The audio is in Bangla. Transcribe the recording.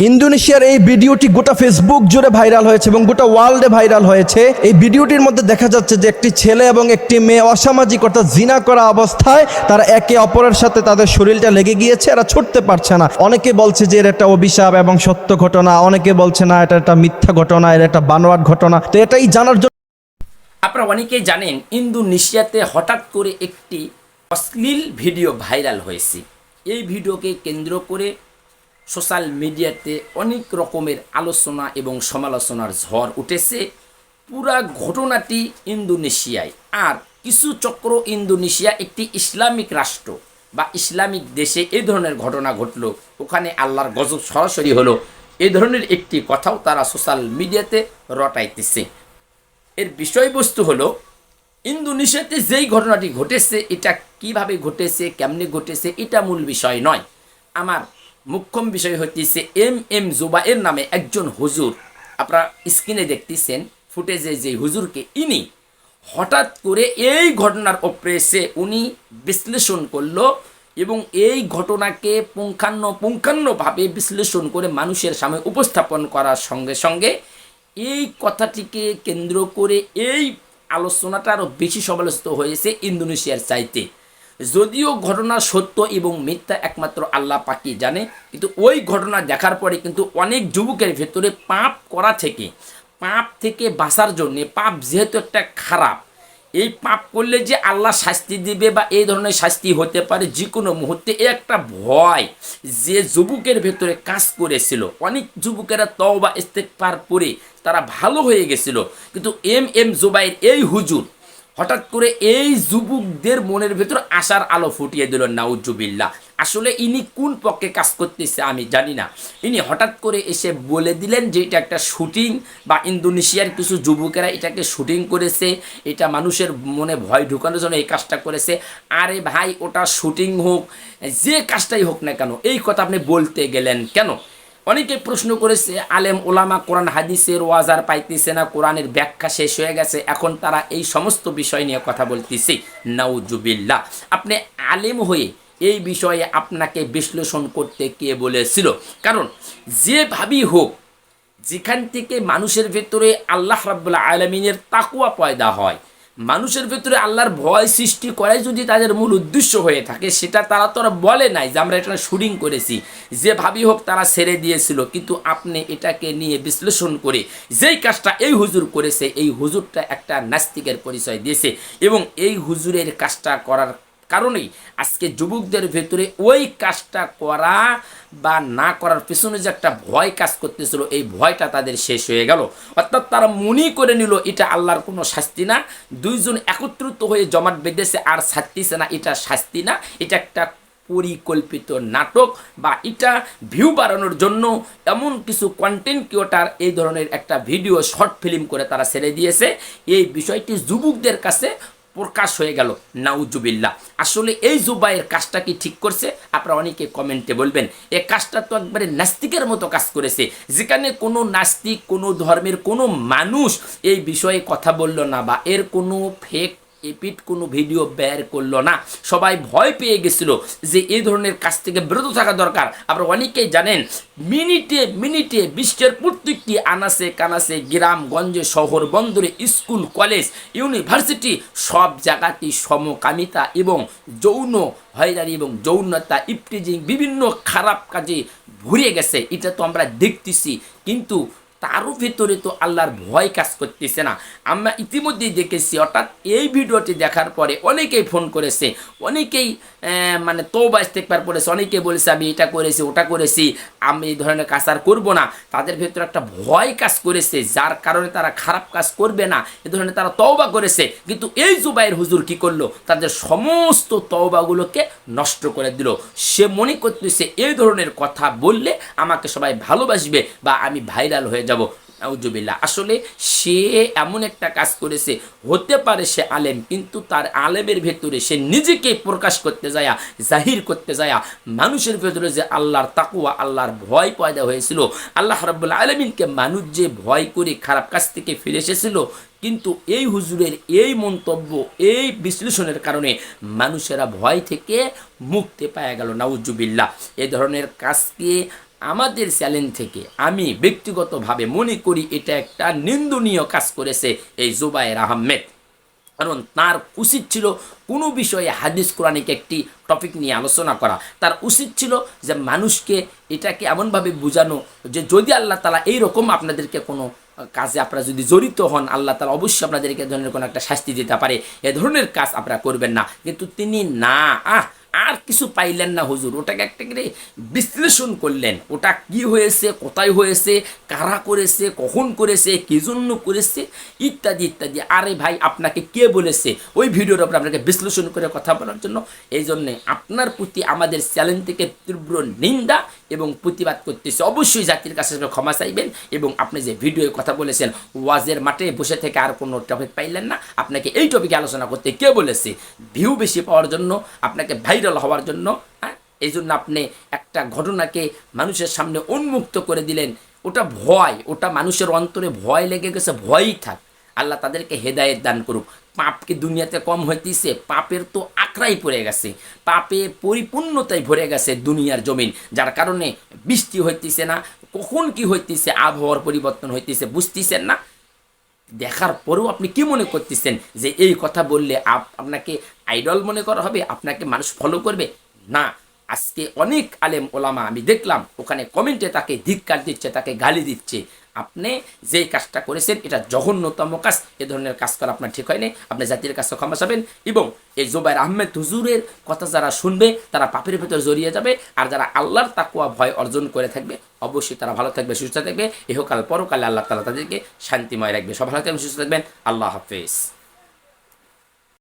ইন্দোনেশিয়ার এই ভিডিওটি গোটা ফেসবুক জুড়ে ভাইরাল হয়েছে এবং গোটা ওয়ার্ল্ডে ভাইরাল হয়েছে। এই ভিডিওটির মধ্যে দেখা যাচ্ছে যে একটি ছেলে এবং একটি মেয়ে অসামাজিক অর্থাৎ জিনা করা অবস্থায় তারা একে অপরের সাথে তাদের শরীরটা লেগে গিয়েছে, এরা ছুটতে পারছে না। অনেকে বলছে যে এর একটা অভিশাপ এবং সত্য ঘটনা, অনেকে বলছে না এটা একটা মিথ্যা ঘটনা এর একটা বানোয়াট ঘটনা। তো এটাই জানার জন্য আপনারা অনেকেই জানেন, ইন্দোনেশিয়াতে হঠাৎ করে একটি অশ্লীল ভিডিও ভাইরাল হয়েছে। এই ভিডিওকে কেন্দ্র করে সোশ্যাল মিডিয়াতে অনেক রকমের আলোচনা এবং সমালোচনার ঝড় উঠেছে। পুরা ঘটনাটি ইন্দোনেশিয়ায়। আর কিছু চক্র ইন্দোনেশিয়া একটি ইসলামিক রাষ্ট্র বা ইসলামিক দেশে এই ধরনের ঘটনা ঘটলো। ওখানে আল্লাহর গজব সরাসরি হলো। এ ধরনের একটি কথাও তারা সোশ্যাল মিডিয়াতে রটাইতেছে। এর বিষয়বস্তু হলো, ইন্দোনেশিয়াতে যেই ঘটনাটি ঘটেছে, এটা কীভাবে ঘটেছে, কেমনে ঘটেছে, এটা মূল বিষয় নয়। আমার মুখ্যম বিষয় হচ্ছে এম এম জুবাইর নামে একজন হুজুর। আপনারা স্ক্রিনে দেখতেছেন ফুটেজে যে হুজুরকে, ইনি হঠাৎ করে এই ঘটনার ওপরে এসে উনি বিশ্লেষণ করল এবং এই ঘটনাকে পুঙ্খান্ন পুঙ্খান্নভাবে বিশ্লেষণ করে মানুষের সামনে উপস্থাপন করার সঙ্গে সঙ্গে এই কথাটিকে কেন্দ্র করে এই আলোচনাটা আরও বেশি সমালোচিত হয়েছে ইন্দোনেশিয়ার চাইতে। যদিও ঘটনা সত্য এবং মিথ্যা একমাত্র আল্লাহ পাকি জানে, কিন্তু ওই ঘটনা দেখার পরে কিন্তু অনেক যুবকের ভেতরে পাপ করা থেকে, পাপ থেকে বাঁচার জন্যে, পাপ যেহেতু একটা খারাপ, এই পাপ করলে যে আল্লাহ শাস্তি দিবে বা এই ধরনের শাস্তি হতে পারে যে কোনো মুহূর্তে একটা ভয়। যে যুবকের ভেতরে কাজ করেছিল, অনেক যুবকেরা তওবা ইস্তেকবার পরে তারা ভালো হয়ে গেছিল, কিন্তু এম এম জুবাইর এই হুজুর হঠাৎ করে এই যুবকদের মনের ভেতর আশার আলো ফুটিয়ে দিল নাউজুবিল্লা আসলে ইনি কোন পক্ষে কাজ করতেছে আমি জানি না। ইনি হঠাৎ করে এসে বলে দিলেন যে এটা একটা শুটিং বা ইন্দোনেশিয়ার কিছু যুবকেরা এটাকে শুটিং করেছে, এটা মানুষের মনে ভয় ঢুকানোর জন্য এই কাজটা করেছে। আরে ভাই, ওটা শুটিং হোক, যে কাজটাই হোক না কেন, এই কথা আপনি বলতে গেলেন কেন? অনেকে প্রশ্ন করেছে, আলেম ওলামা কোরআন হাদিসের ওয়াজার পাইতেছে না, কোরআনের ব্যাখ্যা শেষ হয়ে গেছে, এখন তারা এই সমস্ত বিষয় নিয়ে কথা বলতেছে। নাউজুবিল্লা আপনি আলেম হয়ে এই বিষয়ে আপনাকে বিশ্লেষণ করতে কে বলেছিল? কারণ যেভাবেই হোক, যেখান থেকে মানুষের ভেতরে আল্লাহ রাব্বুল আলমিনের তাকুয়া পয়দা হয় মানুষের ভেতরে আল্লাহর ভয় সৃষ্টি করাই যদি তাদের মূল উদ্দেশ্য হয়ে থাকে, সেটা তারা তো বলে নাই যে আমরা এটা শুটিং করেছি। যে ভাবি হোক তারা ছেড়ে দিয়েছিল, কিন্তু আপনি এটাকে নিয়ে বিশ্লেষণ করে যেই কাজটা এই হুজুর করেছে, এই হুজুরটা একটা নাস্তিকের পরিচয় দিয়েছে এবং এই হুজুরের কাজটা করার কারণেই আজকে যুবকদের ভেতরে ওই কাজটা করা বা না করার পেছনে যে একটা ভয় কাজ করতেছিল, এই ভয়টা তাদের শেষ হয়ে গেল। অর্থাৎ তারা মনে করে নিল, এটা আল্লাহর কোনো শাস্তি না। দুইজন একত্রিত হয়ে জমাট বেঁধেছে, আর ছাড়তিছে না, এটা শাস্তি না। এটা একটা পরিকল্পিত নাটক বা এটা ভিউ বাড়ানোর জন্য এমন কিছু কন্টেন্ট ক্রিয়েটার এই ধরনের একটা ভিডিও শর্ট ফিল্ম করে তারা ছেড়ে দিয়েছে। এই বিষয়টি যুবকদের কাছে প্রকাশ হয়ে গেল। নাউজুবিল্লা আসলে এই জুবাইয়ের কাজটা কি ঠিক করছে? আপনারা অনেকে কমেন্টে বলবেন, এ কাজটা তো একবারে নাস্তিকের মতো কাজ করেছে। যেখানে কোনো নাস্তিক, কোনো ধর্মের কোনো মানুষ এই বিষয়ে কথা বলল না বা এর কোনো ফেক এপিট কোনো ভিডিও বের করল না। সবাই ভয় পেয়ে গেছিল যে এই ধরনের কাজ থেকে বিরত থাকা দরকার। আপনারা অনেকেই জানেন, মিনিটে মিনিটে বিশ্বের প্রত্যেকটি আনাসে কানাসে গ্রাম গঞ্জে শহর, বন্দরে, স্কুল, কলেজ, ইউনিভার্সিটি সব জায়গাতেই সমকামিতা এবং যৌন হয়রানি এবং যৌনতা, ইপটিজিং বিভিন্ন খারাপ কাজে ঘুরে গেছে। এটা তো আমরা দেখতেছি। কিন্তু তারও ভেতরে তো আল্লাহর ভয় কাজ করতেছে না। আমরা ইতিমধ্যেই দেখেছি, অর্থাৎ এই ভিডিওটি দেখার পরে অনেকেই ফোন করেছে, অনেকেই মানে তৌবা ইস্তেকবার করেছে অনেকেই বলেছে, আমি এটা করেছি, ওটা করেছি, আমি এই ধরনের কাজ আর করব না। তাদের ভেতরে একটা ভয় কাজ করেছে, যার কারণে তারা খারাপ কাজ করবে না, এ ধরনের তারা তওবা করেছে। কিন্তু এই জুবাইয়ের হুজুর কি করল? তাদের সমস্ত তওবাগুলোকে নষ্ট করে দিল। সে মনে করতেছে, এই ধরনের কথা বললে আমাকে সবাই ভালোবাসবে বা আমি ভাইরাল হয়ে যাব। নাউজুবিল্লাহ। আসলে সে এমন একটা কাজ করেছে, হতে পারে সে আলেম, কিন্তু তার আলেমের ভেতরে সে নিজেকে প্রকাশ করতে যায়, জাহির করতে যায়, মানুষের ভেতরে যে আল্লাহর তাকুয়া আল্লাহর ভয় পয়দা হয়েছিল, আল্লাহ রাব্বুল আলমিনকে মানুষ যে ভয় করে খারাপ কাজ থেকে ফিরে এসেছিল, কিন্তু এই হুজুরের এই মন্তব্য, এই বিশ্লেষণের কারণে মানুষেরা ভয় থেকে মুক্তি পাওয়া গেল, নাউজুবিল্লাহ। এ ধরনের কাজকে আমাদের চ্যালেঞ্জ থেকে আমি ব্যক্তিগতভাবে মনে করি এটা একটা নিন্দনীয় কাজ করেছে এই জুবায়ের আহমেদ। কারণ তার উচিত ছিল কোনো বিষয়ে হাদিস কোরআনিক একটি টপিক নিয়ে আলোচনা করা। তার উচিত ছিল যে মানুষকে এটাকে এমনভাবে বোঝানো যে যদি আল্লাহ তালা এইরকম আপনাদেরকে কোনো কাজে আপনারা যদি জড়িত হন, আল্লাহ তালা অবশ্যই আপনাদেরকে ধরনের কোনো একটা শাস্তি দিতে পারে। এ ধরনের কাজ আপনারা করবেন না। কিন্তু তিনি না, আহ আর কিছু পাইলেন না হুজুর। ওটাকে একটা করে বিশ্লেষণ করলেন। ওটা কি হয়েছে, কোথায় হয়েছে, কারা করেছে, কখন করেছে, কি জন্য করেছে, ইত্যাদি ইত্যাদি। আরে ভাই, আপনাকে কে বলেছে? ওই ভিডিওর উপর আপনাকে বিশ্লেষণ করে কথা বলার জন্য। এই জন্যে আপনার প্রতি আমাদের চ্যালেঞ্জ থেকে তীব্র নিন্দা এবং প্রতিবাদ করতেছে। অবশ্যই জাতির কাছে ক্ষমা চাইবেন এবং আপনি যে ভিডিওয়ে কথা বলেছেন, ওয়াজের মাঠে বসে থেকে আর কোনো টপিক পাইলেন না। আপনাকে এই টপিকে আলোচনা করতে কে বলেছে? ভিউ বেশি পাওয়ার জন্য আপনাকে ভাইরাল হওয়ার জন্য এই জন্য আপনি একটা ঘটনাকে মানুষের সামনে উন্মুক্ত করে দিলেন। ওটা ভয়, ওটা মানুষের অন্তরে ভয় লেগে গেছে, ভয়ই থাক। আল্লাহ তাদেরকে হেদায়েত দান করুক। পাপ কি দুনিয়াতে কম হইতেছে? পাপের তো আঁকড়াই পড়ে গেছে। পাপে পরিপূর্ণতায় ভরে গেছে দুনিয়ার জমিন, যার কারণে বৃষ্টি হইতেছে না, কখন কি হইতেছে? আবহাওয়ার পরিবর্তন হইতেছে, বুঝতেছেন না? দেখার পরেও আপনি কি মনে করতেছেন যে এই কথা বললে আপ- আপনাকে আইডল মনে করা হবে? আপনাকে মানুষ ফলো করবে? না। আজকে অনেক আলেম ওলামা, আমি দেখলাম, ওখানে কমেন্টে তাকে ধিক্কার দিচ্ছে, তাকে গালি দিচ্ছে। আপনি যেই কাজটা করেছেন, এটা জঘন্যতম কাজ। এ ধরনের কাজ করা আপনার ঠিক হয়নি। আপনি জাতির কাছে ক্ষমা চাবেন এবং এই জোবাইর আহমেদ হুজুরের কথা যারা শুনবে, তারা পাপের ভেতর জড়িয়ে যাবে। আর যারা আল্লাহর তাকুয়া ভয় অর্জন করে থাকবে, অবশ্যই তারা ভালো থাকবে, সুস্থ থাকবে। ইহকাল পরকালে আল্লাহ তালা তাদেরকে শান্তিময় রাখবে। সব ভালো থাকবেন, সুস্থ থাকবেন। আল্লাহ হাফেজ।